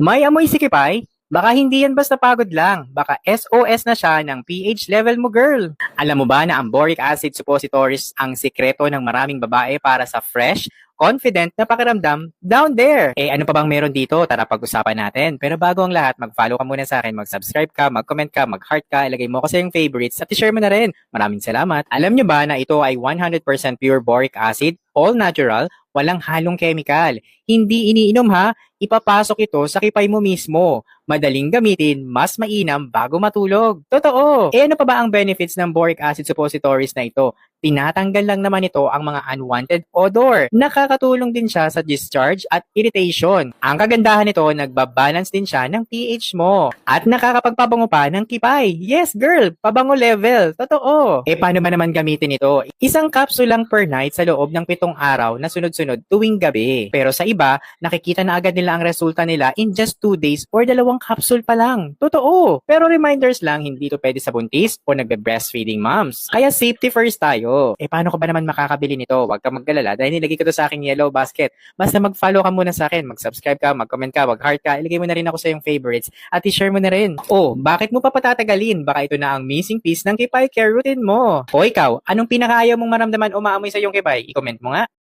May amoy si Kipay? Baka hindi yan basta pagod lang. Baka SOS na siya ng pH level mo, girl. Alam mo ba na ang boric acid suppositories ang sikreto ng maraming babae para sa fresh, confident na pakiramdam down there. Eh ano pa bang meron dito? Tara pag-usapan natin. Pero bago ang lahat, mag-follow ka muna sa akin, mag-subscribe ka, mag-comment ka, mag-heart ka, ilagay mo kasi yung favorites at i-share mo na rin. Maraming salamat. Alam nyo ba na ito ay 100% pure boric acid, all natural, walang halong chemical. Hindi iniinom ha, ipapasok ito sa kipay mo mismo. Madaling gamitin, mas mainam bago matulog. Totoo! Eh ano pa ba ang benefits ng boric acid suppositories na ito? Tinatanggal lang naman ito ang mga unwanted odor. Nakakatulong din siya sa discharge at irritation. Ang kagandahan nito, nagbabalance din siya ng pH mo. At nakakapagpabango pa ng kipay. Yes, girl! Pabango level. Totoo! Eh paano ba naman gamitin ito? Isang capsule lang per night sa loob ng pitong araw na sunod-sunod tuwing gabi. Pero sa iba, nakikita na agad nila ang resulta nila in just 2 days or dalawang capsule pa lang. Totoo! Pero reminders lang, hindi ito pwede sa buntis o nagbe-breastfeeding moms. Kaya safety first tayo. Eh paano ka ba naman makakabili nito? Huwag ka magkalala dahil nilagay ko to sa aking yellow basket. Basta mag-follow ka muna sa akin, mag-subscribe ka, mag-comment ka, mag-heart ka, ilagay mo na rin ako sa iyong favorites at i-share mo na rin. Oh, bakit mo pa patatagalin? Baka ito na ang missing piece ng Kipay Care routine mo. O ikaw, anong pinakaayaw mong maramdaman o maamoy sa iyong Kipay? I-comment mo nga.